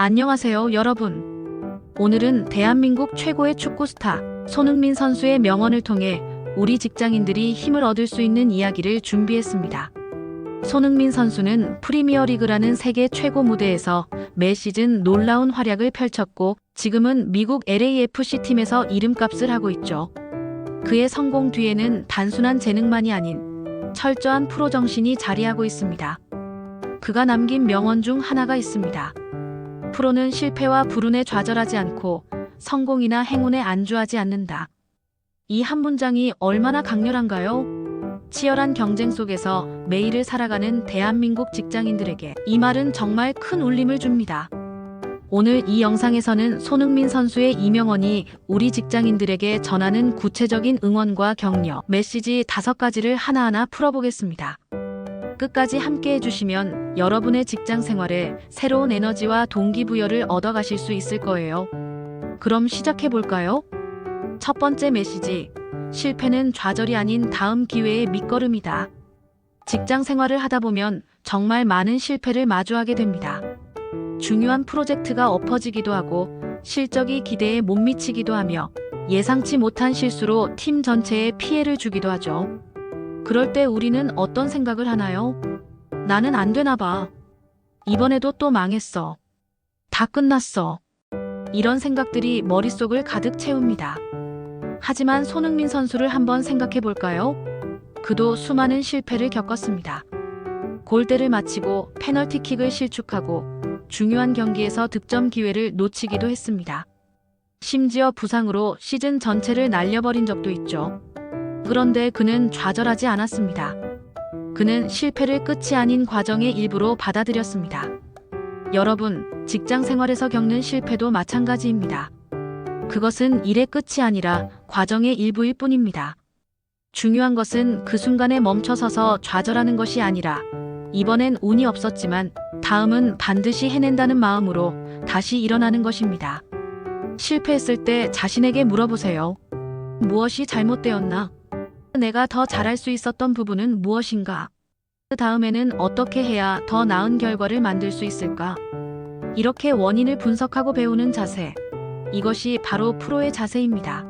안녕하세요, 여러분. 오늘은 대한민국 최고의 축구 스타 손흥민 선수의 명언을 통해 우리 직장인들이 힘을 얻을 수 있는 이야기를 준비했습니다. 손흥민 선수는 프리미어리그라는 세계 최고 무대에서 매 시즌 놀라운 활약을 펼쳤고 지금은 미국 LAFC 팀에서 이름값을 하고 있죠. 그의 성공 뒤에는 단순한 재능만이 아닌 철저한 프로 정신이 자리하고 있습니다. 그가 남긴 명언 중 하나가 있습니다. 프로는 실패와 불운에 좌절하지 않고 성공이나 행운에 안주하지 않는다. 이 한 문장이 얼마나 강렬한가요? 치열한 경쟁 속에서 매일을 살아가는 대한민국 직장인들에게 이 말은 정말 큰 울림을 줍니다. 오늘 이 영상에서는 손흥민 선수의 이명언이 우리 직장인들에게 전하는 구체적인 응원과 격려, 메시지 다섯 가지를 하나하나 풀어보겠습니다. 끝까지 함께 해주시면 여러분의 직장 생활에 새로운 에너지와 동기부여를 얻어가실 수 있을 거예요. 그럼 시작해볼까요? 첫 번째 메시지. 실패는 좌절이 아닌 다음 기회의 밑거름이다. 직장 생활을 하다 보면 정말 많은 실패를 마주하게 됩니다. 중요한 프로젝트가 엎어지기도 하고 실적이 기대에 못 미치기도 하며 예상치 못한 실수로 팀 전체에 피해를 주기도 하죠. 그럴 때 우리는 어떤 생각을 하나요? 나는 안 되나 봐. 이번에도 또 망했어. 다 끝났어. 이런 생각들이 머릿속을 가득 채웁니다. 하지만 손흥민 선수를 한번 생각해 볼까요? 그도 수많은 실패를 겪었습니다. 골대를 맞히고 페널티킥을 실축하고 중요한 경기에서 득점 기회를 놓치기도 했습니다. 심지어 부상으로 시즌 전체를 날려버린 적도 있죠. 그런데 그는 좌절하지 않았습니다. 그는 실패를 끝이 아닌 과정의 일부로 받아들였습니다. 여러분, 직장 생활에서 겪는 실패도 마찬가지입니다. 그것은 일의 끝이 아니라 과정의 일부일 뿐입니다. 중요한 것은 그 순간에 멈춰서서 좌절하는 것이 아니라 이번엔 운이 없었지만 다음은 반드시 해낸다는 마음으로 다시 일어나는 것입니다. 실패했을 때 자신에게 물어보세요. 무엇이 잘못되었나? 내가 더 잘할 수 있었던 부분은 무엇인가? 그 다음에는 어떻게 해야 더 나은 결과를 만들 수 있을까? 이렇게 원인을 분석하고 배우는 자세. 이것이 바로 프로의 자세입니다.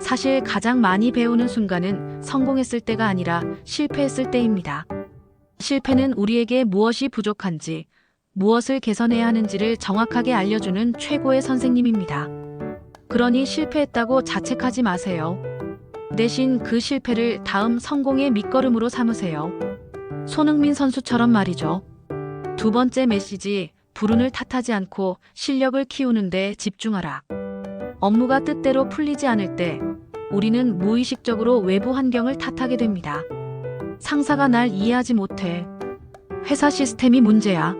사실 가장 많이 배우는 순간은 성공했을 때가 아니라 실패했을 때입니다. 실패는 우리에게 무엇이 부족한지, 무엇을 개선해야 하는지를 정확하게 알려주는 최고의 선생님입니다. 그러니 실패했다고 자책하지 마세요. 대신 그 실패를 다음 성공의 밑거름으로 삼으세요. 손흥민 선수처럼 말이죠. 두 번째 메시지, 불운을 탓하지 않고 실력을 키우는데 집중하라. 업무가 뜻대로 풀리지 않을 때 우리는 무의식적으로 외부 환경을 탓하게 됩니다. 상사가 날 이해하지 못해. 회사 시스템이 문제야.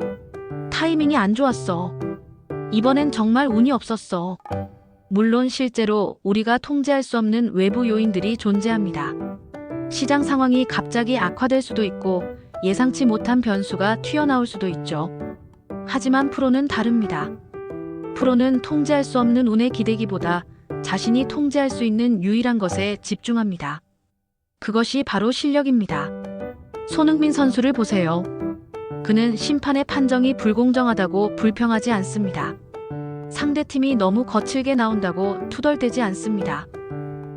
타이밍이 안 좋았어. 이번엔 정말 운이 없었어. 물론 실제로 우리가 통제할 수 없는 외부 요인들이 존재합니다. 시장 상황이 갑자기 악화될 수도 있고 예상치 못한 변수가 튀어나올 수도 있죠. 하지만 프로는 다릅니다. 프로는 통제할 수 없는 운에 기대기보다 자신이 통제할 수 있는 유일한 것에 집중합니다. 그것이 바로 실력입니다. 손흥민 선수를 보세요. 그는 심판의 판정이 불공정하다고 불평하지 않습니다. 상대팀이 너무 거칠게 나온다고 투덜대지 않습니다.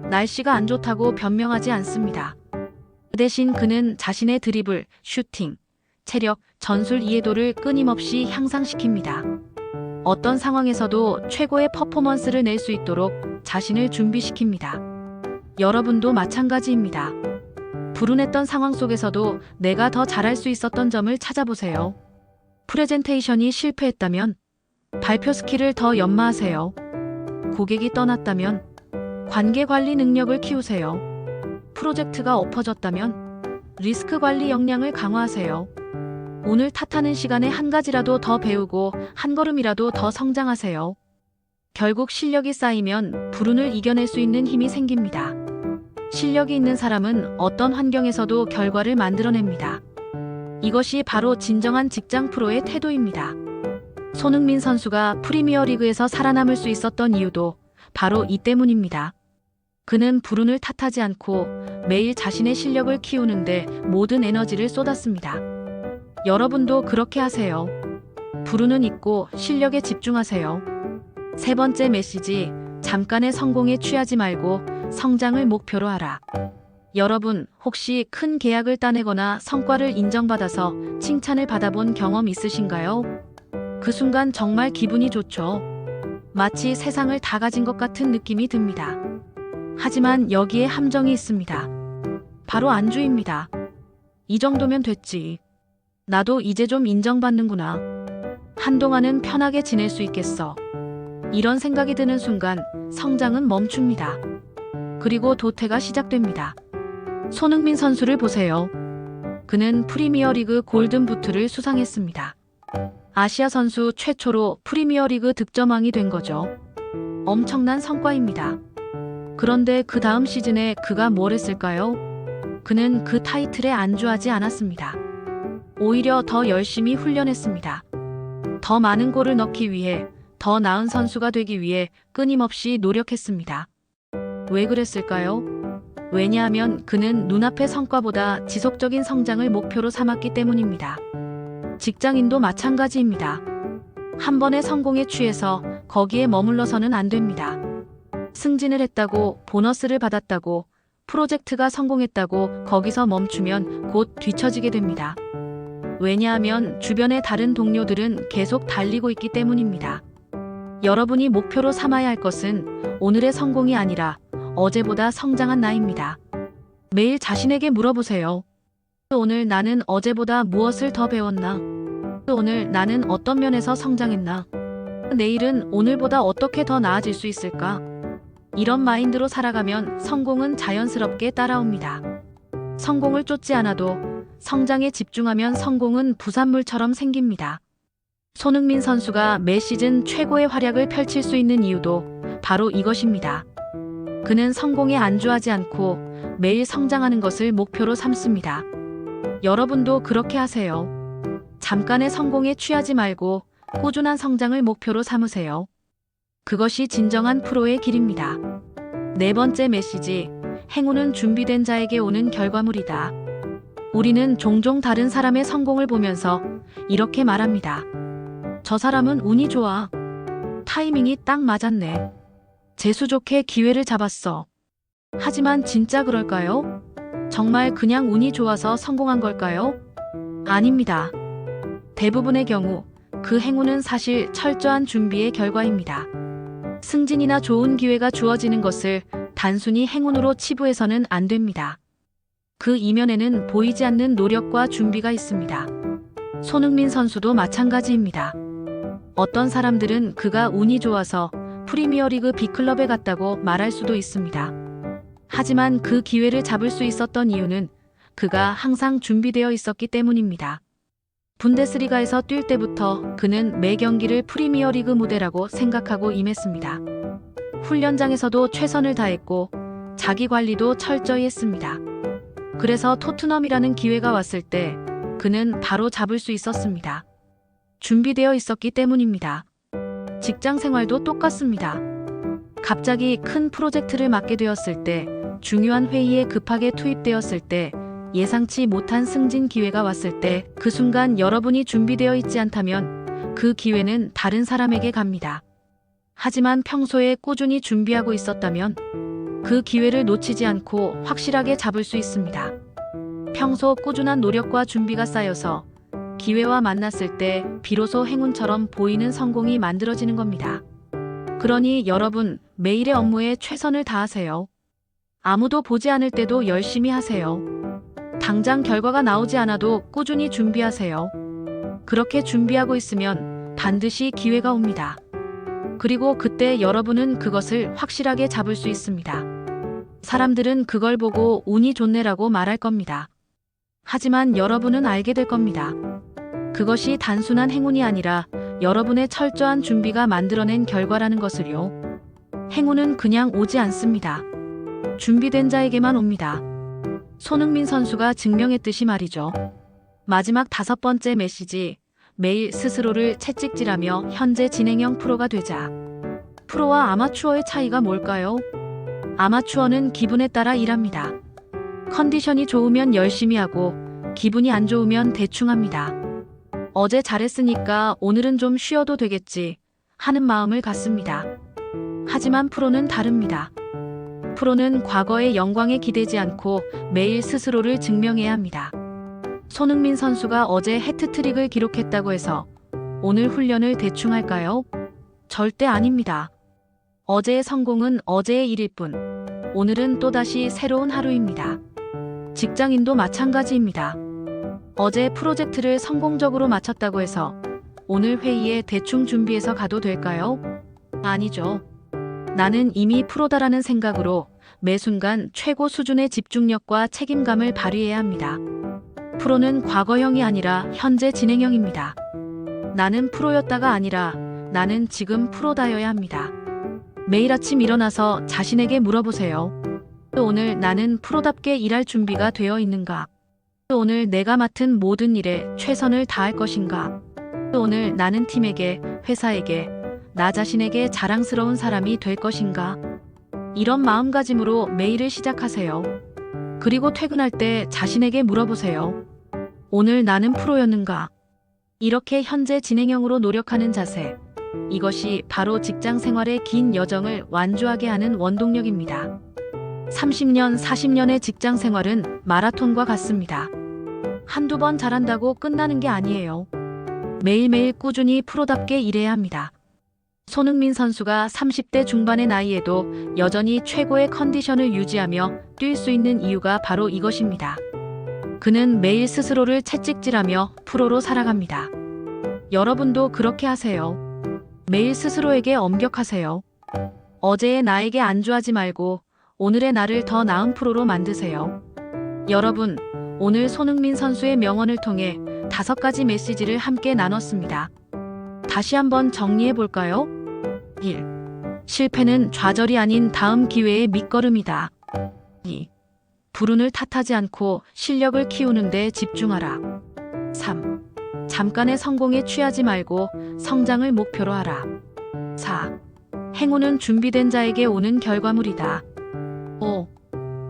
날씨가 안 좋다고 변명하지 않습니다. 그 대신 그는 자신의 드리블, 슈팅, 체력, 전술 이해도를 끊임없이 향상시킵니다. 어떤 상황에서도 최고의 퍼포먼스를 낼 수 있도록 자신을 준비시킵니다. 여러분도 마찬가지입니다. 불운했던 상황 속에서도 내가 더 잘할 수 있었던 점을 찾아보세요. 프레젠테이션이 실패했다면 발표 스킬을 더 연마하세요. 고객이 떠났다면 관계 관리 능력을 키우세요. 프로젝트가 엎어졌다면 리스크 관리 역량을 강화하세요. 오늘 탓하는 시간에 한 가지라도 더 배우고 한 걸음이라도 더 성장하세요. 결국 실력이 쌓이면 불운을 이겨낼 수 있는 힘이 생깁니다. 실력이 있는 사람은 어떤 환경에서도 결과를 만들어냅니다. 이것이 바로 진정한 직장 프로의 태도입니다. 손흥민 선수가 프리미어 리그에서 살아남을 수 있었던 이유도 바로 이 때문입니다. 그는 불운을 탓하지 않고 매일 자신의 실력을 키우는데 모든 에너지를 쏟았습니다. 여러분도 그렇게 하세요. 부르는 있고 실력에 집중하세요. 세 번째 메시지, 잠깐의 성공에 취하지 말고 성장을 목표로 하라. 여러분, 혹시 큰 계약을 따내거나 성과를 인정받아서 칭찬을 받아본 경험 있으신가요? 그 순간 정말 기분이 좋죠. 마치 세상을 다 가진 것 같은 느낌이 듭니다. 하지만 여기에 함정이 있습니다. 바로 안주입니다. 이 정도면 됐지. 나도 이제 좀 인정받는구나. 한동안은 편하게 지낼 수 있겠어. 이런 생각이 드는 순간 성장은 멈춥니다. 그리고 도태가 시작됩니다. 손흥민 선수를 보세요. 그는 프리미어리그 골든 부트를 수상했습니다. 아시아 선수 최초로 프리미어리그 득점왕이 된 거죠. 엄청난 성과입니다. 그런데 그 다음 시즌에 그가 뭘 했을까요? 그는 그 타이틀에 안주하지 않았습니다. 오히려 더 열심히 훈련했습니다. 더 많은 골을 넣기 위해, 더 나은 선수가 되기 위해 끊임없이 노력했습니다. 왜 그랬을까요? 왜냐하면 그는 눈앞의 성과보다 지속적인 성장을 목표로 삼았기 때문입니다. 직장인도 마찬가지입니다. 한 번의 성공에 취해서 거기에 머물러서는 안 됩니다. 승진을 했다고 보너스를 받았다고 프로젝트가 성공했다고 거기서 멈추면 곧 뒤처지게 됩니다. 왜냐하면 주변의 다른 동료들은 계속 달리고 있기 때문입니다. 여러분이 목표로 삼아야 할 것은 오늘의 성공이 아니라 어제보다 성장한 나입니다. 매일 자신에게 물어보세요. 오늘 나는 어제보다 무엇을 더 배웠나? 오늘 나는 어떤 면에서 성장했나? 내일은 오늘보다 어떻게 더 나아질 수 있을까? 이런 마인드로 살아가면 성공은 자연스럽게 따라옵니다. 성공을 쫓지 않아도 성장에 집중하면 성공은 부산물처럼 생깁니다. 손흥민 선수가 매 시즌 최고의 활약을 펼칠 수 있는 이유도 바로 이것입니다. 그는 성공에 안주하지 않고 매일 성장하는 것을 목표로 삼습니다. 여러분도 그렇게 하세요. 잠깐의 성공에 취하지 말고 꾸준한 성장을 목표로 삼으세요. 그것이 진정한 프로의 길입니다. 네 번째 메시지. 행운은 준비된 자에게 오는 결과물이다. 우리는 종종 다른 사람의 성공을 보면서 이렇게 말합니다. 저 사람은 운이 좋아. 타이밍이 딱 맞았네. 재수 좋게 기회를 잡았어. 하지만 진짜 그럴까요? 정말 그냥 운이 좋아서 성공한 걸까요? 아닙니다. 대부분의 경우 그 행운은 사실 철저한 준비의 결과입니다. 승진이나 좋은 기회가 주어지는 것을 단순히 행운으로 치부해서는 안 됩니다. 그 이면에는 보이지 않는 노력과 준비가 있습니다. 손흥민 선수도 마찬가지입니다. 어떤 사람들은 그가 운이 좋아서 프리미어리그 B클럽에 갔다고 말할 수도 있습니다. 하지만 그 기회를 잡을 수 있었던 이유는 그가 항상 준비되어 있었기 때문입니다. 분데스리가에서 뛸 때부터 그는 매 경기를 프리미어 리그 무대라고 생각하고 임했습니다. 훈련장에서도 최선을 다했고 자기 관리도 철저히 했습니다. 그래서 토트넘이라는 기회가 왔을 때 그는 바로 잡을 수 있었습니다. 준비되어 있었기 때문입니다. 직장 생활도 똑같습니다. 갑자기 큰 프로젝트를 맡게 되었을 때, 중요한 회의에 급하게 투입되었을 때, 예상치 못한 승진 기회가 왔을 때, 그 순간 여러분이 준비되어 있지 않다면 그 기회는 다른 사람에게 갑니다. 하지만 평소에 꾸준히 준비하고 있었다면 그 기회를 놓치지 않고 확실하게 잡을 수 있습니다. 평소 꾸준한 노력과 준비가 쌓여서 기회와 만났을 때 비로소 행운처럼 보이는 성공이 만들어지는 겁니다. 그러니 여러분 매일의 업무에 최선을 다하세요. 아무도 보지 않을 때도 열심히 하세요. 당장 결과가 나오지 않아도 꾸준히 준비하세요. 그렇게 준비하고 있으면 반드시 기회가 옵니다. 그리고 그때 여러분은 그것을 확실하게 잡을 수 있습니다. 사람들은 그걸 보고 운이 좋네라고 말할 겁니다. 하지만 여러분은 알게 될 겁니다. 그것이 단순한 행운이 아니라 여러분의 철저한 준비가 만들어낸 결과라는 것을요. 행운은 그냥 오지 않습니다. 준비된 자에게만 옵니다. 손흥민 선수가 증명했듯이 말이죠. 마지막 다섯 번째 메시지. 매일 스스로를 채찍질하며 현재 진행형 프로가 되자. 프로와 아마추어의 차이가 뭘까요? 아마추어는 기분에 따라 일합니다. 컨디션이 좋으면 열심히 하고 기분이 안 좋으면 대충 합니다. 어제 잘했으니까 오늘은 좀 쉬어도 되겠지 하는 마음을 갖습니다. 하지만 프로는 다릅니다. 프로는 과거의 영광에 기대지 않고 매일 스스로를 증명해야 합니다. 손흥민 선수가 어제 해트트릭을 기록했다고 해서 오늘 훈련을 대충 할까요? 절대 아닙니다. 어제의 성공은 어제의 일일 뿐, 오늘은 또다시 새로운 하루입니다. 직장인도 마찬가지입니다. 어제 프로젝트를 성공적으로 마쳤다고 해서 오늘 회의에 대충 준비해서 가도 될까요? 아니죠. 나는 이미 프로다라는 생각으로 매 순간 최고 수준의 집중력과 책임감을 발휘해야 합니다. 프로는 과거형이 아니라 현재 진행형입니다. 나는 프로였다가 아니라 나는 지금 프로다여야 합니다. 매일 아침 일어나서 자신에게 물어보세요. 오늘 나는 프로답게 일할 준비가 되어 있는가? 오늘 내가 맡은 모든 일에 최선을 다할 것인가? 오늘 나는 팀에게, 회사에게, 나 자신에게 자랑스러운 사람이 될 것인가? 이런 마음가짐으로 매일을 시작하세요. 그리고 퇴근할 때 자신에게 물어보세요. 오늘 나는 프로였는가? 이렇게 현재 진행형으로 노력하는 자세. 이것이 바로 직장 생활의 긴 여정을 완주하게 하는 원동력입니다. 30년, 40년의 직장 생활은 마라톤과 같습니다. 한두 번 잘한다고 끝나는 게 아니에요. 매일매일 꾸준히 프로답게 일해야 합니다. 손흥민 선수가 30대 중반의 나이에도 여전히 최고의 컨디션을 유지하며 뛸 수 있는 이유가 바로 이것입니다. 그는 매일 스스로를 채찍질하며 프로로 살아갑니다. 여러분도 그렇게 하세요. 매일 스스로에게 엄격하세요. 어제의 나에게 안주하지 말고 오늘의 나를 더 나은 프로로 만드세요. 여러분, 오늘 손흥민 선수의 명언을 통해 다섯 가지 메시지를 함께 나눴습니다. 다시 한번 정리해 볼까요? 1. 실패는 좌절이 아닌 다음 기회의 밑거름이다. 2. 불운을 탓하지 않고 실력을 키우는 데 집중하라. 3. 잠깐의 성공에 취하지 말고 성장을 목표로 하라. 4. 행운은 준비된 자에게 오는 결과물이다. 5.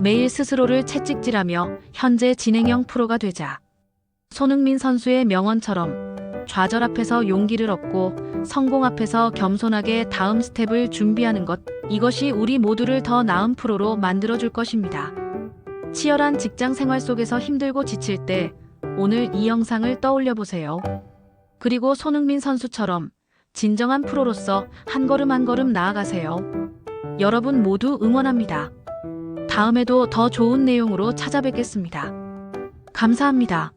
매일 스스로를 채찍질하며 현재 진행형 프로가 되자. 손흥민 선수의 명언처럼 좌절 앞에서 용기를 얻고 성공 앞에서 겸손하게 다음 스텝을 준비하는 것, 이것이 우리 모두를 더 나은 프로로 만들어줄 것입니다. 치열한 직장 생활 속에서 힘들고 지칠 때 오늘 이 영상을 떠올려 보세요. 그리고 손흥민 선수처럼 진정한 프로로서 한 걸음 한 걸음 나아가세요. 여러분 모두 응원합니다. 다음에도 더 좋은 내용으로 찾아뵙겠습니다. 감사합니다.